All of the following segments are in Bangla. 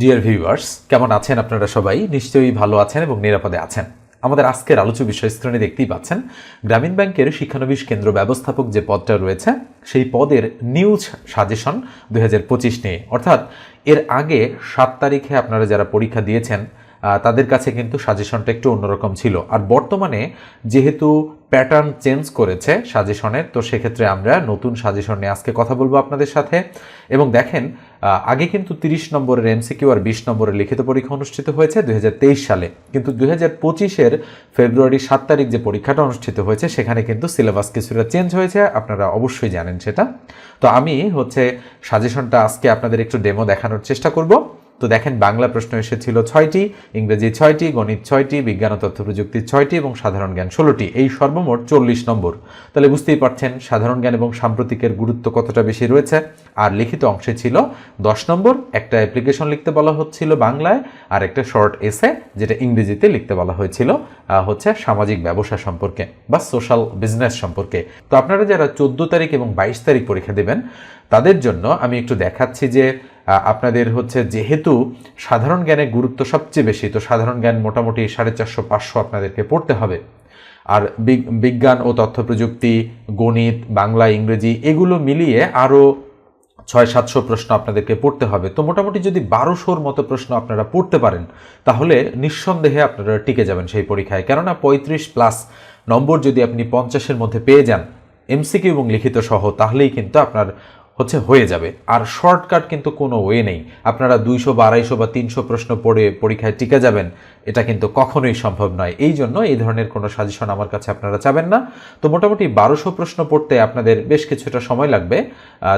ডিয়ার ভিউয়ার্স কেমন আছেন আপনারা সবাই? নিশ্চয়ই ভালো আছেন এবং নিরাপদে আছেন। আমাদের আজকের আলোচ্য বিষয় স্ক্রিনে দেখতেই পাচ্ছেন, গ্রামীণ ব্যাংকের শিক্ষানবিশ কেন্দ্র ব্যবস্থাপক যে পদটা রয়েছে, সেই পদের নিউজ সাজেশন দুই নিয়ে। অর্থাৎ, এর আগে সাত তারিখে আপনারা যারা পরীক্ষা দিয়েছেন তাদের কাছে কিন্তু সাজেশনটা একটু অন্যরকম ছিল। আর বর্তমানে যেহেতু প্যাটার্ন চেঞ্জ করেছে সাজেশনের, তো সেক্ষেত্রে আমরা নতুন সাজেশন নিয়ে আজকে কথা বলব আপনাদের সাথে। এবং দেখেন আগে কিন্তু তিরিশ নম্বরের এমসিকিউ আর বিশ নম্বরের লিখিত পরীক্ষা অনুষ্ঠিত হয়েছে দু হাজার তেইশ সালে। কিন্তু দুই হাজার পঁচিশের ফেব্রুয়ারি সাত তারিখ যে পরীক্ষাটা অনুষ্ঠিত হয়েছে, সেখানে কিন্তু সিলেবাস কিছুটা চেঞ্জ হয়েছে। আপনারা অবশ্যই জানেন সেটা। তো আমি হচ্ছে সাজেশনটা আজকে আপনাদের একটু ডেমো দেখানোর চেষ্টা করব। তো দেখেন, বাংলা প্রশ্ন এসেছিল ছয়টি, ইংরেজি ছয়টি, গণিত ছয়টি, বিজ্ঞান ও তথ্য প্রযুক্তি ছয়টি এবং সাধারণ জ্ঞান ষোলোটি। এই সর্বমোট চল্লিশ নম্বর। তাহলে বুঝতেই পারছেন, সাধারণ জ্ঞান এবং সাম্প্রতিকের গুরুত্ব কতটা বেশি রয়েছে। আর লিখিত অংশে ছিল দশ নম্বর, একটা অ্যাপ্লিকেশন লিখতে বলা হচ্ছিল বাংলায়, আর একটা শর্ট এসে যেটা ইংরেজিতে লিখতে বলা হয়েছিল হচ্ছে সামাজিক ব্যবসা সম্পর্কে বা সোশ্যাল বিজনেস সম্পর্কে। তো আপনারা যারা চোদ্দ তারিখ এবং বাইশ তারিখ পরীক্ষা দেবেন তাদের জন্য আমি একটু দেখাচ্ছি যে আপনাদের হচ্ছে যেহেতু সাধারণ জ্ঞানের গুরুত্ব সবচেয়ে বেশি, তো সাধারণ জ্ঞান মোটামুটি সাড়ে চারশো, পাঁচশো আপনাদেরকে পড়তে হবে। আর বিজ্ঞান ও তথ্য প্রযুক্তি গণিত, বাংলা, ইংরেজি, এগুলো মিলিয়ে আরও ছয়, সাতশো প্রশ্ন আপনাদেরকে পড়তে হবে। তো মোটামুটি যদি বারোশোর মতো প্রশ্ন আপনারা পড়তে পারেন, তাহলে নিঃসন্দেহে আপনারা টিকে যাবেন সেই পরীক্ষায়। কেননা পঁয়ত্রিশ প্লাস নম্বর যদি আপনি পঞ্চাশের মধ্যে পেয়ে যান, এমসিকিউ এবং লিখিত সহ, তাহলেই কিন্তু আপনার হচ্ছে হয়ে যাবে। আর শর্টকাট কিন্তু কোনো ওয়ে নেই। আপনারা দুইশো বা আড়াইশো বা তিনশো প্রশ্ন পড়ে পরীক্ষায় টিকে যাবেন। এটা কিন্তু কখনোই সম্ভব নয়। এই জন্য এই ধরনের কোনো সাজেশন আমার কাছে আপনারা চাবেন না। তো মোটামুটি বারোশো প্রশ্ন পড়তে আপনাদের বেশ কিছুটা সময় লাগবে।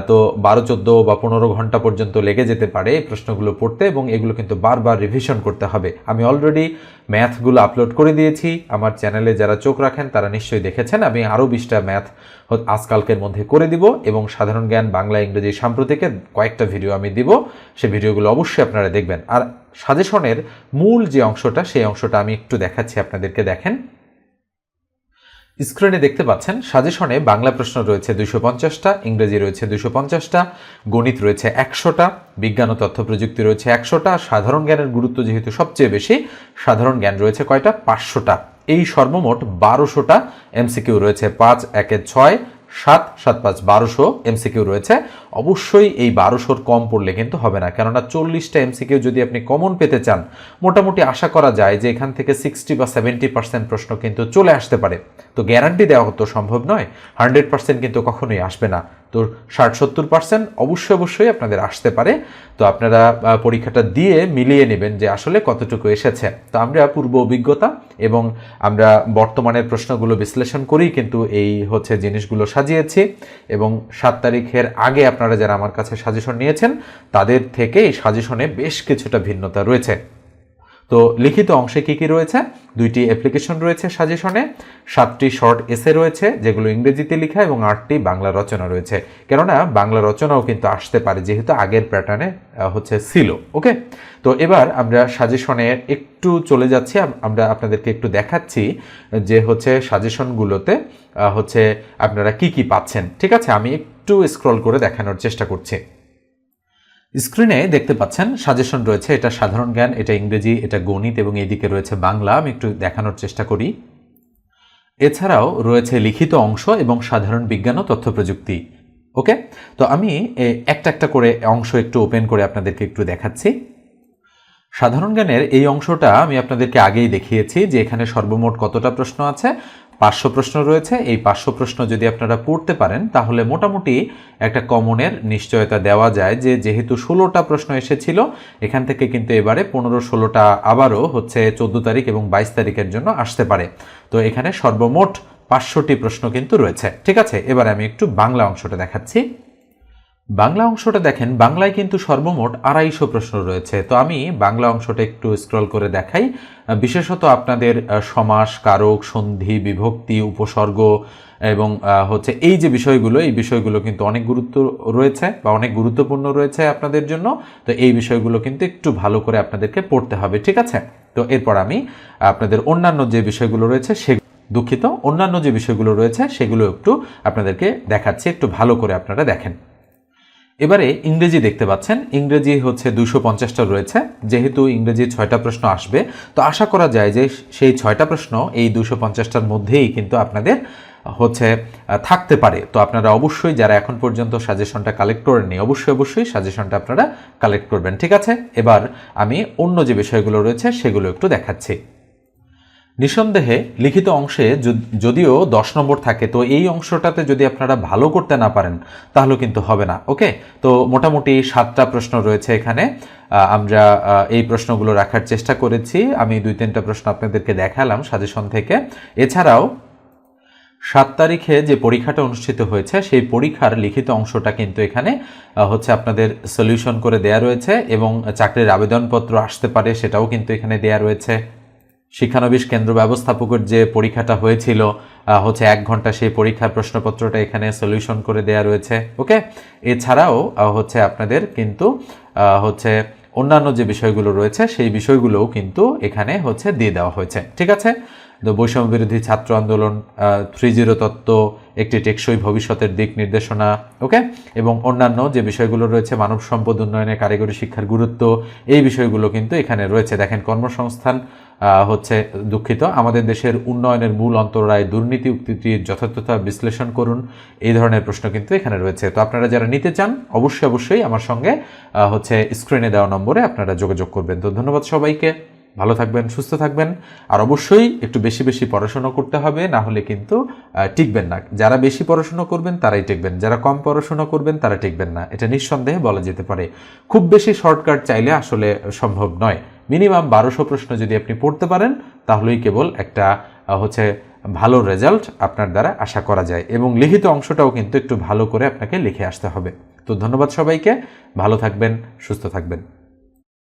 তো বারো, চোদ্দ বা পনেরো ঘণ্টা পর্যন্ত লেগে যেতে পারে এই প্রশ্নগুলো পড়তে এবং এগুলো কিন্তু বারবার রিভিশন করতে হবে। আমি অলরেডি ম্যাথগুলো আপলোড করে দিয়েছি। আমার চ্যানেলে যারা চোখ রাখেন তারা নিশ্চয়ই দেখেছেন। আমি আরও বিশটা ম্যাথ আজকালকের মধ্যে করে দিব এবং সাধারণ জ্ঞান, বাংলা, ইংরেজি, সাম্প্রতিকের কয়েকটা ভিডিও আমি দিব। সে ভিডিওগুলো অবশ্যই আপনারা দেখবেন। আর সাজেশনের মূল যে অংশটা, সেই অংশটা আমি একটু দেখাচ্ছি, আপনাদেরকে দেখেন। স্ক্রিনে দেখতে পাচ্ছেন, সাজেশনে বাংলা প্রশ্ন রয়েছে দুইশো পঞ্চাশটা, ইংরেজি রয়েছে দুইশো পঞ্চাশটা, গণিত রয়েছে একশোটা, বিজ্ঞান ও তথ্য প্রযুক্তি রয়েছে একশোটা, সাধারণ জ্ঞানের গুরুত্ব যেহেতু সবচেয়ে বেশি, সাধারণ জ্ঞান রয়েছে কয়টা? পাঁচশোটা। এই সর্বমোট বারোশোটা এমসিকিউ রয়েছে, পাঁচ, একে ছয়, সাত সাত, পাঁচ, বারোশো এমসিকিউ রয়েছে। অবশ্যই এই বারোশোর কম পড়লে কিন্তু হবে না। কেননা চল্লিশটা এমসিকিউ যদি আপনি কমন পেতে চান, মোটামুটি আশা করা যায় যে এখান থেকে সিক্সটি বা সেভেন্টি পার্সেন্ট প্রশ্ন কিন্তু চলে আসতে পারে। তো গ্যারান্টি দেওয়া তো সম্ভব নয় হান্ড্রেড পার্সেন্ট কিন্তু কখনোই আসবে না। তো ষাট সত্তর পার্সেন্ট অবশ্যই অবশ্যই আপনাদের আসতে পারে। তো আপনারা পরীক্ষাটা দিয়ে মিলিয়ে নেবেন যে আসলে কতটুকু এসেছে। তো আমরা পূর্ব অভিজ্ঞতা এবং আমরা বর্তমানের প্রশ্নগুলো বিশ্লেষণ করেই কিন্তু এই হচ্ছে জিনিসগুলো সাজিয়েছি এবং সাত তারিখের আগে আপনারা যারা আমার কাছে সাজেশন নিয়েছেন তাদের থেকে এই সাজেশনে বেশ কিছুটা ভিন্নতা রয়েছে। তো লিখিত অংশে কি কি রয়েছে? দুইটি অ্যাপ্লিকেশন রয়েছে সাজেশনে সাতটি শর্ট এসে রয়েছে যেগুলো ইংরেজিতে লেখা এবং আটটি বাংলা রচনা রয়েছে। কেননা বাংলা রচনাও কিন্তু আসতে পারে, যেহেতু আগের প্যাটার্নে হচ্ছে ছিল ওকে তো এবার আমরা সাজেশনে একটু চলে যাচ্ছি। আমরা আপনাদেরকে একটু দেখাচ্ছি যে হচ্ছে সাজেশনগুলোতে হচ্ছে আপনারা কি কি পাচ্ছেন, ঠিক আছে? আমি একটু স্ক্রল করে দেখানোর চেষ্টা করছি। স্ক্রিনে দেখতে পাচ্ছেন সাজেশন রয়েছে, এটা সাধারণ জ্ঞান, এটা ইংরেজি, এটা গণিত এবং এদিকে রয়েছে বাংলা, আমি একটু দেখানোর চেষ্টা করি। এছাড়াও রয়েছে লিখিত অংশ এবং সাধারণ বিজ্ঞান ও তথ্য প্রযুক্তি। ওকে? তো আমি একটা একটা করে অংশ একটু ওপেন করে আপনাদেরকে একটু দেখাচ্ছি। সাধারণ জ্ঞানের এই অংশটা আমি আপনাদেরকে আগেই দেখিয়েছি যে এখানে সর্বমোট কতটা প্রশ্ন আছে। পাঁচশো প্রশ্ন রয়েছে। এই পাঁচশো প্রশ্ন যদি আপনারা পড়তে পারেন, তাহলে মোটামুটি একটা কমনের নিশ্চয়তা দেওয়া যায় যে, যেহেতু ষোলোটা প্রশ্ন এসেছিল, এখান থেকে কিন্তু এবারে পনেরো ষোলোটা আবারও হচ্ছে চোদ্দ তারিখ এবং বাইশ তারিখের জন্য আসতে পারে। তো এখানে সর্বমোট পাঁচশোটি প্রশ্ন কিন্তু রয়েছে। ঠিক আছে, এবার আমি একটু বাংলা অংশটা দেখাচ্ছি। বাংলা অংশটা দেখেন, বাংলায় কিন্তু সর্বমোট আড়াইশো প্রশ্ন রয়েছে। তো আমি বাংলা অংশটা একটু স্ক্রল করে দেখাই। বিশেষত আপনাদের সমাস, কারক, সন্ধি, বিভক্তি, উপসর্গ এবং হচ্ছে এই যে বিষয়গুলো, এই বিষয়গুলো কিন্তু অনেক গুরুত্ব রয়েছে বা অনেক গুরুত্বপূর্ণ রয়েছে আপনাদের জন্য। তো এই বিষয়গুলো কিন্তু একটু ভালো করে আপনাদেরকে পড়তে হবে, ঠিক আছে? তো এরপর আমি আপনাদের অন্যান্য যে বিষয়গুলো রয়েছে সে দুঃখিত, অন্যান্য যে বিষয়গুলো রয়েছে সেগুলো একটু আপনাদেরকে দেখাচ্ছি, একটু ভালো করে আপনারা দেখেন। এবারে ইংরেজি দেখতে পাচ্ছেন। ইংরেজি হচ্ছে দুশো পঞ্চাশটা রয়েছে। যেহেতু ইংরেজি ছয়টা প্রশ্ন আসবে, তো আশা করা যায় যে সেই ছয়টা প্রশ্ন এই দুশো পঞ্চাশটার মধ্যেই কিন্তু আপনাদের হচ্ছে থাকতে পারে। তো আপনারা অবশ্যই যারা এখন পর্যন্ত সাজেশনটা কালেক্ট করেননি, অবশ্যই অবশ্যই সাজেশনটা আপনারা কালেক্ট করবেন। ঠিক আছে? এবার আমি অন্য যে বিষয়গুলো রয়েছে, সেগুলো একটু দেখাচ্ছি। নিঃসন্দেহে লিখিত অংশে যদিও দশ নম্বর থাকে, তো এই অংশটাতে যদি আপনারা ভালো করতে না পারেন, তাহলে কিন্তু হবে না, ওকে? তো মোটামুটি সাতটা প্রশ্ন রয়েছে এখানে। আমরা এই প্রশ্নগুলো রাখার চেষ্টা করেছি। আমি দুই তিনটা প্রশ্ন আপনাদেরকে দেখালাম সাজেশন থেকে। এছাড়াও, সাত তারিখে যে পরীক্ষাটা অনুষ্ঠিত হয়েছে, সেই পরীক্ষার লিখিত অংশটা কিন্তু এখানে হচ্ছে আপনাদের সলিউশন করে দেয়া রয়েছে এবং চাকরির আবেদনপত্র আসতে পারে সেটাও কিন্তু এখানে দেয়া রয়েছে। শিক্ষানবিশ কেন্দ্র ব্যবস্থাপকের যে পরীক্ষাটা হয়েছিল হচ্ছে এক ঘণ্টা সেই পরীক্ষার প্রশ্নপত্রটা এখানে সলিউশন করে দেয়া রয়েছে ওকে এছাড়াও হচ্ছে আপনাদের কিন্তু হচ্ছে অন্যান্য যে বিষয়গুলো রয়েছে, সেই বিষয়গুলোও কিন্তু এখানে হচ্ছে দিয়ে দেওয়া হয়েছে, ঠিক আছে? তো বৈষম্য বিরোধী ছাত্র আন্দোলন থ্রি জিরো তত্ত্ব, একটি টেকসই ভবিষ্যতের দিক নির্দেশনা ওকে এবং অন্যান্য যে বিষয়গুলো রয়েছে, মানব সম্পদ উন্নয়নে কারিগরি শিক্ষার গুরুত্ব, এই বিষয়গুলো কিন্তু এখানে রয়েছে। দেখেন কর্মসংস্থান হচ্ছে দুঃখিত। আমাদের দেশের উন্নয়নের মূল অন্তরায় দুর্নীতি উক্তিটির যথাযথতা বিশ্লেষণ করুন। এই ধরনের প্রশ্ন কিন্তু এখানে রয়েছে। তো আপনারা যারা নিতে চান, অবশ্যই অবশ্যই আমার সঙ্গে হচ্ছে স্ক্রিনে দেওয়া নম্বরে আপনারা যোগাযোগ করবেন। তো ধন্যবাদ সবাইকে। ভালো থাকবেন, সুস্থ থাকবেন। আর অবশ্যই একটু বেশি বেশি পড়াশোনা করতে হবে, না হলে কিন্তু টিকবেন না। যারা বেশি পড়াশোনা করবেন, তারাই টিকবেন। যারা কম পড়াশোনা করবেন, তারা টিকবেন না। এটা নিঃসন্দেহে বলা যেতে পারে। খুব বেশি শর্টকাট চাইলে আসলে সম্ভব নয়। মিনিমাম বারোশো প্রশ্ন যদি আপনি পড়তে পারেন, তাহলেই কেবল একটা হচ্ছে ভালো রেজাল্ট আপনার দ্বারা আশা করা যায়। এবং লিখিত অংশটাও কিন্তু একটু ভালো করে আপনাকে লিখে আসতে হবে। তো ধন্যবাদ সবাইকে। ভালো থাকবেন, সুস্থ থাকবেন।